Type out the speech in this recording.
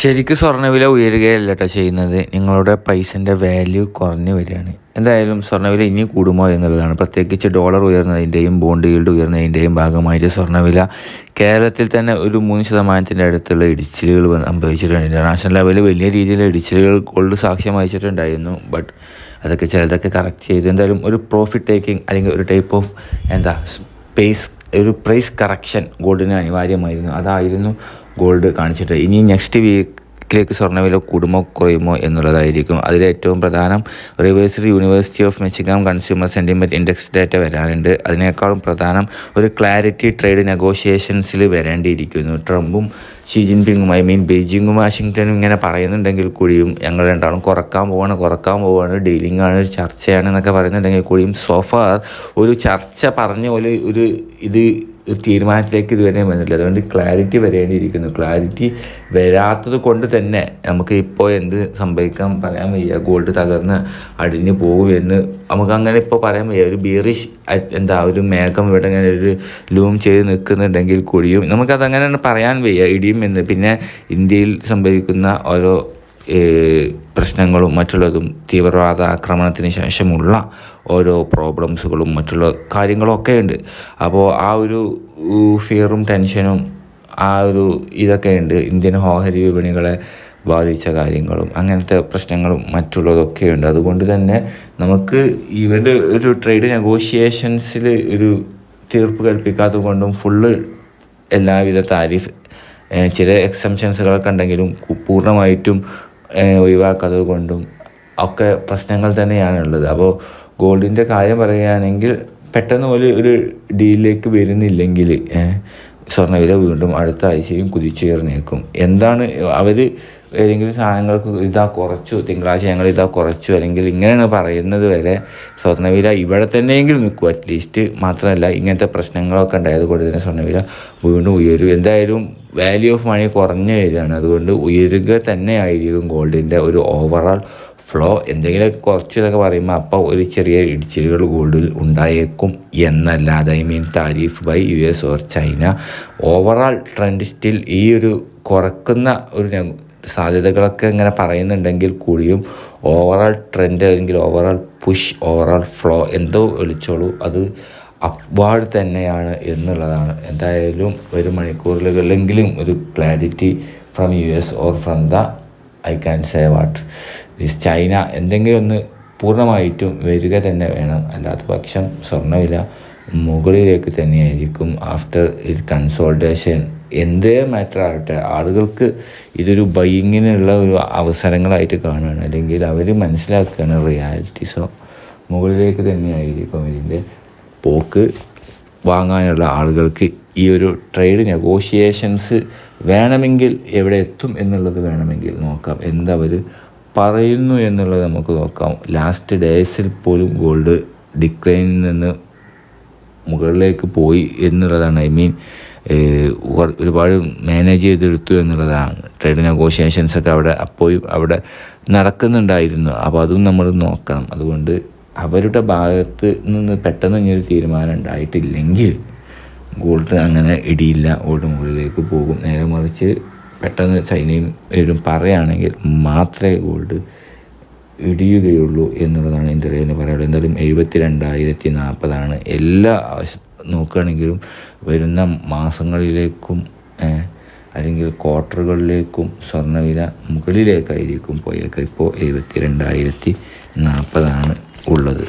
ശരിക്കും സ്വർണവില ഉയരുകയല്ല കേട്ടോ ചെയ്യുന്നത്. നിങ്ങളുടെ പൈസന്റെ വാല്യൂ കുറഞ്ഞു വരികയാണ്. എന്തായാലും സ്വർണവില ഇനി കൂടുമോ എന്നുള്ളതാണ്. പ്രത്യേകിച്ച് ഡോളർ ഉയർന്നതിന്റെയും ബോണ്ട് ഈൽഡ് ഉയർന്നതിന്റെയും ഭാഗമായിട്ട് സ്വർണവില കേരളത്തിൽ തന്നെ ഒരു മൂന്ന് ശതമാനത്തിന്റെ അടുത്തുള്ള ഇടിച്ചിലുകൾ സംഭവിച്ചിട്ടുണ്ട്. ഇന്റർനാഷണൽ ലെവലിൽ വലിയ രീതിയിൽ ഇടിച്ചിലുകൾ ഗോൾഡ് സാക്ഷ്യം വഹിച്ചിട്ടുണ്ടായിരുന്നു. ബട്ട് അതൊക്കെ ചിലതൊക്കെ കറക്റ്റ് ചെയ്തു. എന്തായാലും ഒരു പ്രോഫിറ്റ് ടേക്കിംഗ് അല്ലെങ്കിൽ ഒരു ടൈപ്പ് ഓഫ് എന്താ സ്പേസ് ഒരു പ്രൈസ് കറക്ഷൻ ഗോൾഡിന് അനിവാര്യമായിരുന്നു. അതായിരുന്നു ഗോൾഡ് കാണിച്ചിട്ട്. ഇനി നെക്സ്റ്റ് വീക്കിലേക്ക് സ്വർണവില കൂടുമോ കുറയുമോ എന്നുള്ളതായിരിക്കും. അതിലേറ്റവും പ്രധാനം റിവേഴ്സറി university of Michigan consumer sentiment index data വരാനുണ്ട് അതിനേക്കാളും പ്രധാനം ഒരു ക്ലാരിറ്റി ട്രേഡ് നെഗോഷിയേഷൻസിൽ വരേണ്ടിയിരിക്കുന്നു. ട്രംപും ഷീ ജിൻപിങ്ങും ഐ മീൻ ബെയ്ജിങ്ങും വാഷിങ്ടണും ഇങ്ങനെ പറയുന്നുണ്ടെങ്കിൽ കൂടിയും ഞങ്ങൾ രണ്ടാളും കുറയ്ക്കാൻ പോവാണ് കുറയ്ക്കാൻ പോവാണ് ഡീലിംഗ് ആണ് ഒരു ചർച്ചയാണ് എന്നൊക്കെ പറയുന്നുണ്ടെങ്കിൽ കൂടിയും സോഫാർ ഒരു ചർച്ച പറഞ്ഞ പോലെ ഒരു ഇത് തീരുമാനത്തിലേക്ക് ഇതുവരെ വന്നിട്ടില്ല. അതുകൊണ്ട് ക്ലാരിറ്റി വരേണ്ടിയിരിക്കുന്നു. ക്ലാരിറ്റി വരാത്തത് കൊണ്ട് തന്നെ നമുക്ക് ഇപ്പോൾ എന്ത് സംഭവിക്കാൻ പറയാൻ വയ്യ. ഗോൾഡ് തകർന്ന് അടിഞ്ഞു പോകുമെന്ന് നമുക്കങ്ങനെ ഇപ്പോൾ പറയാൻ വയ്യ. ഒരു ബീറിഷ് എന്താ ഒരു മേഘം ഇവിടെ ഇങ്ങനെ ഒരു ലൂം ചെയ്ത് നിൽക്കുന്നുണ്ടെങ്കിൽ കൂടിയും നമുക്കതങ്ങനെ പറയാൻ വയ്യ. ഇടിയും എന്ന്. പിന്നെ ഇന്ത്യയിൽ സംഭവിക്കുന്ന ഓരോ പ്രശ്നങ്ങളും മറ്റുള്ളതും തീവ്രവാദ ആക്രമണത്തിന് ശേഷമുള്ള ഓരോ പ്രോബ്ലംസുകളും മറ്റുള്ള കാര്യങ്ങളൊക്കെ ഉണ്ട് അപ്പോൾ ആ ഒരു ഫിയറും ടെൻഷനും ആ ഒരു ഇതൊക്കെ ഉണ്ട് ഇന്ത്യൻ ഓഹരി വിപണികളെ ബാധിച്ച കാര്യങ്ങളും അങ്ങനത്തെ പ്രശ്നങ്ങളും മറ്റുള്ളതൊക്കെ ഉണ്ട് അതുകൊണ്ട് തന്നെ നമുക്ക് ഇവരുടെ ഒരു ട്രേഡ് നെഗോഷിയേഷൻസിൽ ഒരു തീർപ്പ് കൽപ്പിക്കാത്തത് കൊണ്ടും ഫുള്ള് എല്ലാവിധ താരിഫ് ചില എക്സംഷൻസുകളൊക്കെ ഉണ്ടെങ്കിലും പൂർണമായിട്ടും ഒഴിവാക്കാത്തത് കൊണ്ടും ഒക്കെ പ്രശ്നങ്ങൾ തന്നെയാണ് ഉള്ളത്. അപ്പോൾ ഗോൾഡിന്റെ കാര്യം പറയുകയാണെങ്കിൽ പെട്ടെന്ന് ഒരു ഒരു ഡീലിലേക്ക് വരുന്നില്ലെങ്കിൽ സ്വർണവില വീണ്ടും അടുത്ത ആഴ്ചയും കുതിച്ചുയർന്നേക്കും. എന്താണ് അവർ ഏതെങ്കിലും സാധനങ്ങൾക്ക് ഇതാ കുറച്ചു തിങ്കളാഴ്ച ഞങ്ങൾ ഇതാ കുറച്ചു അല്ലെങ്കിൽ ഇങ്ങനെയാണ് പറയുന്നത് വരെ സ്വർണവില ഇവിടെ തന്നെയെങ്കിലും നിൽക്കും. അറ്റ്ലീസ്റ്റ് മാത്രമല്ല ഇങ്ങനത്തെ പ്രശ്നങ്ങളൊക്കെ ഉണ്ടായത് കൊണ്ട് തന്നെ സ്വർണവില വീണ്ടും ഉയരും. എന്തായാലും വാല്യൂ ഓഫ് മണി കുറഞ്ഞു വരികയാണ്. അതുകൊണ്ട് ഉയരുക തന്നെ ആയിരിക്കും ഗോൾഡിന്റെ ഒരു ഓവറോൾ ഫ്ലോ എന്തെങ്കിലും കുറച്ച് എന്നൊക്കെ പറയുമ്പോൾ അപ്പോൾ ഒരു ചെറിയ ഇടിച്ചിലുകൾ ഗോൾഡിൽ ഉണ്ടായേക്കും എന്നല്ലാതെ I mean tariff by U S or China overall trend still ഈ ഒരു കുറക്കുന്ന ഒരു സാധ്യതകളൊക്കെ ഇങ്ങനെ പറയുന്നുണ്ടെങ്കിൽ കൂടിയും ഓവറാൾ ട്രെൻഡ് അല്ലെങ്കിൽ ഓവറാൾ പുഷ് ഓവറാൾ ഫ്ലോ എന്തോ വിളിച്ചോളൂ. അത് അപ്വാർഡ് തന്നെയാണ് എന്നുള്ളതാണ്. എന്തായാലും ഒരു മണിക്കൂറിലെങ്കിലും ഒരു clarity from U S or from the I can say what China എന്തെങ്കിലും ഒന്ന് പൂർണമായിട്ടും വരിക തന്നെ വേണം. അല്ലാത്ത പക്ഷം സ്വർണവില മുകളിലേക്ക് തന്നെയായിരിക്കും ആഫ്റ്റർ ഇത് കൺസോൾട്ടേഷൻ എന്തേ മാറ്റർ ആകട്ടെ ആളുകൾക്ക് ഇതൊരു ബൈയിങ്ങിനുള്ള ഒരു അവസരങ്ങളായിട്ട് കാണുകയാണ് അല്ലെങ്കിൽ അവർ മനസ്സിലാക്കുകയാണ് റിയാലിറ്റി സോ മുകളിലേക്ക് തന്നെയായിരിക്കും ഇതിന്റെ പോക്ക് വാങ്ങാനുള്ള ആളുകൾക്ക് ഈ ഒരു ട്രേഡ് നെഗോഷിയേഷൻസ് വേണമെങ്കിൽ എവിടെ എത്തും എന്നുള്ളത് വേണമെങ്കിൽ നോക്കാം. എന്തവർ പറയുന്നു എന്നുള്ളത് നമുക്ക് നോക്കാം. ലാസ്റ്റ് ഡേയ്സിൽ പോലും ഗോൾഡ് ഡിക്ലൈനിൽ നിന്ന് മുകളിലേക്ക് പോയി എന്നുള്ളതാണ്. ഐ മീൻ ഒരുപാട് മാനേജ് ചെയ്തെടുത്തു എന്നുള്ളതാണ്. ട്രേഡ് നെഗോഷിയേഷൻസ് ഒക്കെ അവിടെ അപ്പോഴും അവിടെ നടക്കുന്നുണ്ടായിരുന്നു. അപ്പോൾ അതും നമ്മൾ നോക്കണം. അതുകൊണ്ട് അവരുടെ ഭാഗത്ത് നിന്ന് പെട്ടെന്ന് ഇങ്ങനൊരു തീരുമാനം ഉണ്ടായിട്ടില്ലെങ്കിൽ ഗോൾഡ് അങ്ങനെ ഇടിയില്ല. ഗോൾഡ് മുകളിലേക്ക് പോകും. നേരെ മറിച്ച് പെട്ടെന്ന് ചൈനയും ഇവരും പറയുകയാണെങ്കിൽ മാത്രമേ ഗോൾഡ് ഇടിയുകയുള്ളൂ എന്നുള്ളതാണ് ഇന്ത്യയിൽ പറയുള്ളൂ എന്തായാലും എഴുപത്തി രണ്ടായിരത്തി നാൽപ്പതാണ് എല്ലാ നോക്കുകയാണെങ്കിലും വരുന്ന മാസങ്ങളിലേക്കും അല്ലെങ്കിൽ ക്വാർട്ടറുകളിലേക്കും സ്വർണവില മുകളിലേക്കായിരിക്കും പോയേക്കാം ഇപ്പോൾ എഴുപത്തി രണ്ടായിരത്തി നാൽപ്പതാണ് ഉള്ളത്.